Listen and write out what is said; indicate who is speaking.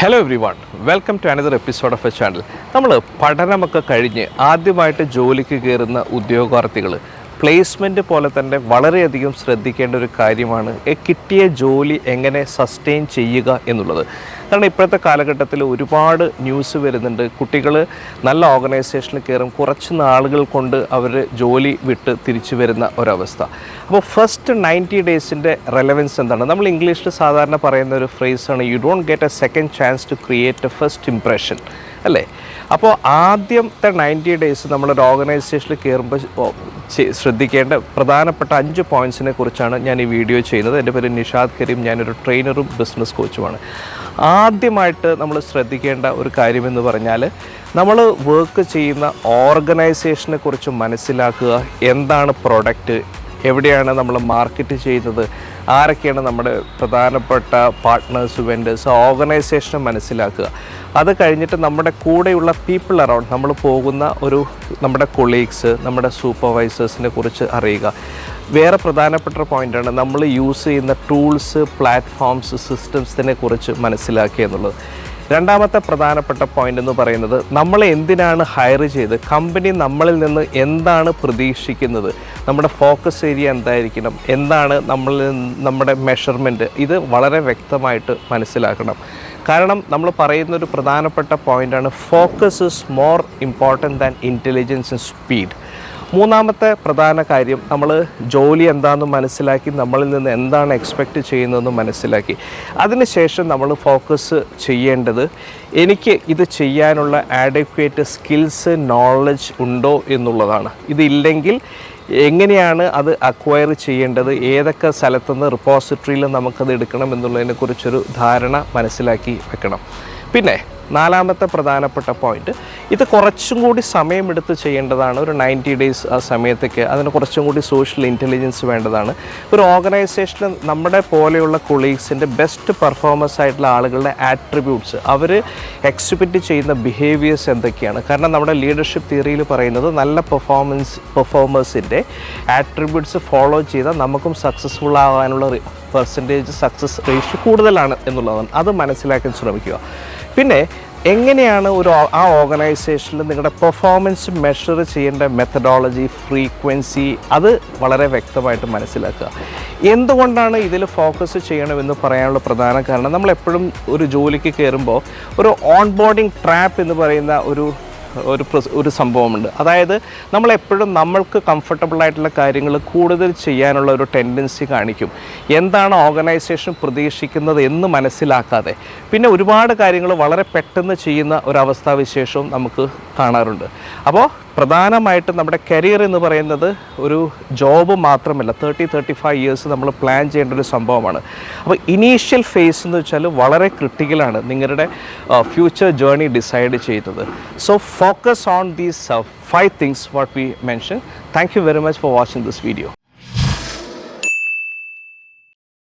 Speaker 1: Hello everyone welcome to another episode of a channel നമ്മൾ പഠനമൊക്കെ കഴിഞ്ഞ് ആദ്യമായിട്ട് ജോലിക്ക് കയറുന്ന ഉദ്യോഗാർത്ഥികൾ പ്ലേസ്മെന്റ് പോലെ തന്നെ വളരെയധികം ശ്രദ്ധിക്കേണ്ട ഒരു കാര്യമാണ് കിട്ടിയ ജോലി എങ്ങനെ സസ്റ്റെയിൻ ചെയ്യുക എന്നുള്ളത്. കാരണം ഇപ്പോഴത്തെ കാലഘട്ടത്തിൽ ഒരുപാട് ന്യൂസ് വരുന്നുണ്ട്. കുട്ടികൾ നല്ല ഓർഗനൈസേഷനിൽ കയറും. കുറച്ച് നാളുകൾ കൊണ്ട് അവർ ജോലി വിട്ട് തിരിച്ചു വരുന്ന ഒരവസ്ഥ. അപ്പോൾ ഫസ്റ്റ് നയന്റി ഡേയ്സിന്റെ റെലവൻസ് എന്താണ്? നമ്മൾ ഇംഗ്ലീഷിൽ സാധാരണ പറയുന്ന ഒരു ഫ്രേസാണ് you don't get a second chance to create a first impression അല്ലേ? അപ്പോൾ ആദ്യത്തെ നയന്റി ഡേയ്സ് നമ്മളൊരു ഓർഗനൈസേഷനിൽ കയറുമ്പോൾ ശ്രദ്ധിക്കേണ്ട പ്രധാനപ്പെട്ട അഞ്ച് പോയിന്റ്സിനെ കുറിച്ചാണ് ഞാൻ ഈ വീഡിയോ ചെയ്യുന്നത്. എന്റെ പേര് നിഷാദ് കരീം. ഞാനൊരു ട്രെയിനറും ബിസിനസ് കോച്ചുമാണ് ആദ്യമായിട്ട് നമ്മൾ ശ്രദ്ധിക്കേണ്ട ഒരു കാര്യമെന്ന് പറഞ്ഞാൽ നമ്മൾ വർക്ക് ചെയ്യുന്ന ഓർഗനൈസേഷനെ കുറിച്ച് മനസ്സിലാക്കുക എന്താണ് പ്രൊഡക്റ്റ് എവിടെയാണ് നമ്മൾ മാർക്കറ്റ് ചെയ്തത്? ആരൊക്കെയാണ് നമ്മുടെ പ്രധാനപ്പെട്ട പാർട്ട്നേഴ്സ് വെൻഡേഴ്സ് ഓർഗനൈസേഷൻ മനസ്സിലാക്കുക? അത് കഴിഞ്ഞിട്ട് നമ്മുടെ കൂടെയുള്ള പീപ്പിൾ അറൗണ്ട് നമ്മൾ പോകുന്ന ഒരു നമ്മുടെ കൊളീഗ്സ് നമ്മുടെ സൂപ്പർവൈസേഴ്സിനെ കുറിച്ച് അറിയുക. വേറെ പ്രധാനപ്പെട്ട പോയിന്റാണ് നമ്മൾ യൂസ് ചെയ്യുന്ന ടൂൾസ് പ്ലാറ്റ്ഫോംസ് സിസ്റ്റംസിനെ കുറിച്ച് മനസ്സിലാക്കുക എന്നുള്ളത്. രണ്ടാമത്തെ പ്രധാനപ്പെട്ട പോയിന്റ് എന്ന് പറയുന്നത് നമ്മളെ എന്തിനാണ് ഹയർ ചെയ്ത് കമ്പനി നമ്മളിൽ നിന്ന് എന്താണ് പ്രതീക്ഷിക്കുന്നത് നമ്മുടെ ഫോക്കസ് ഏരിയ എന്തായിരിക്കണം എന്താണ് നമ്മളിൽ നമ്മുടെ മെഷർമെന്റ് ഇത് വളരെ വ്യക്തമായിട്ട് മനസ്സിലാക്കണം. കാരണം നമ്മൾ പറയുന്ന ഒരു പ്രധാനപ്പെട്ട പോയിന്റാണ് focus is more important than intelligence and speed മൂന്നാമത്തെ പ്രധാന കാര്യം നമ്മൾ ജോലി എന്താണെന്ന് മനസ്സിലാക്കി നമ്മളിൽ നിന്ന് എന്താണ് എക്സ്പെക്റ്റ് ചെയ്യുന്നതെന്ന് മനസ്സിലാക്കി. അതിനുശേഷം നമ്മൾ ഫോക്കസ് ചെയ്യേണ്ടത് എനിക്ക് ഇത് ചെയ്യാനുള്ള ആഡക്വേറ്റ് സ്കിൽസ് നോളജ് ഉണ്ടോ എന്നുള്ളതാണ്. ഇതില്ലെങ്കിൽ എങ്ങനെയാണ് അത് അക്വയർ ചെയ്യേണ്ടത് ഏതൊക്കെ സ്ഥലത്തുനിന്ന് റിപ്പോസിറ്ററിയിൽ നമുക്കത് എടുക്കണം എന്നുള്ളതിനെക്കുറിച്ചൊരു ധാരണ മനസ്സിലാക്കി വെക്കണം. പിന്നെ നാലാമത്തെ പ്രധാനപ്പെട്ട പോയിന്റ് ഇത് കുറച്ചും കൂടി സമയമെടുത്ത് ചെയ്യേണ്ടതാണ്. ഒരു നയന്റി ഡേയ്സ് ആ സമയത്തേക്ക് അതിന് കുറച്ചും കൂടി സോഷ്യൽ ഇന്റലിജൻസ് വേണ്ടതാണ്. ഒരു ഓർഗനൈസേഷന് നമ്മുടെ പോലെയുള്ള കൊളീഗ്സിന്റെ ബെസ്റ്റ് പെർഫോമൻസ് ആയിട്ടുള്ള ആളുകളുടെ ആട്രിബ്യൂട്ട്സ് അവർ എക്സിബിറ്റ് ചെയ്യുന്ന ബിഹേവിയേഴ്സ് എന്തൊക്കെയാണ്? കാരണം നമ്മുടെ ലീഡർഷിപ്പ് തിയറിയിൽ പറയുന്നത് നല്ല പെർഫോമൻസ് പെർഫോമേഴ്സിന്റെ ആട്രിബ്യൂട്ട്സ് ഫോളോ ചെയ്താൽ നമുക്കും സക്സസ്ഫുൾ ആവാനുള്ള പെർസെന്റേജ് സക്സസ് റേഷ്യോ കൂടുതലാണ് എന്നുള്ളതാണ്. അത് മനസ്സിലാക്കാൻ ശ്രമിക്കുക. പിന്നെ എങ്ങനെയാണ് ഒരു ആ ഓർഗനൈസേഷനിൽ നിങ്ങളുടെ പെർഫോമൻസ് മെഷർ ചെയ്യേണ്ട മെത്തഡോളജി ഫ്രീക്വൻസി അത് വളരെ വ്യക്തമായിട്ട് മനസ്സിലാക്കുക. എന്തുകൊണ്ടാണ് ഇതിൽ ഫോക്കസ് ചെയ്യണമെന്ന് പറയാനുള്ള പ്രധാന കാരണം? നമ്മൾ എപ്പോഴും ഒരു ജോലിക്ക് കയറുമ്പോൾ ഒരു ഓൺ ബോർഡിങ് ട്രാപ്പ് എന്ന് പറയുന്ന ഒരു ഒരു ഒരു സംഭവമുണ്ട്. അതായത് നമ്മളെപ്പോഴും നമ്മൾക്ക് കംഫർട്ടബിൾ ആയിട്ടുള്ള കാര്യങ്ങൾ കൂടുതൽ ചെയ്യാനുള്ള ഒരു ടെൻഡൻസി കാണിക്കും. എന്താണ് ഓർഗനൈസേഷൻ പ്രതീക്ഷിക്കുന്നത് എന്ന് മനസ്സിലാക്കാതെ. പിന്നെ ഒരുപാട് കാര്യങ്ങൾ വളരെ പെട്ടെന്ന് ചെയ്യുന്ന ഒരവസ്ഥാവിശേഷവും നമുക്ക് കാണാറുണ്ട്. അപ്പോൾ പ്രധാനമായിട്ടും നമ്മുടെ കരിയർ എന്ന് പറയുന്നത് ഒരു ജോബ് മാത്രമല്ല തേർട്ടി തേർട്ടി ഫൈവ് ഇയേഴ്സ് നമ്മൾ പ്ലാൻ ചെയ്യേണ്ട ഒരു സംഭവമാണ്. അപ്പോൾ ഇനീഷ്യൽ ഫേസ് എന്ന് വെച്ചാൽ വളരെ ക്രിട്ടിക്കലാണ് നിങ്ങളുടെ ഫ്യൂച്ചർ ജേർണി ഡിസൈഡ് ചെയ്യുന്നത് so focus on these five things what we mention thank you very much for watching this video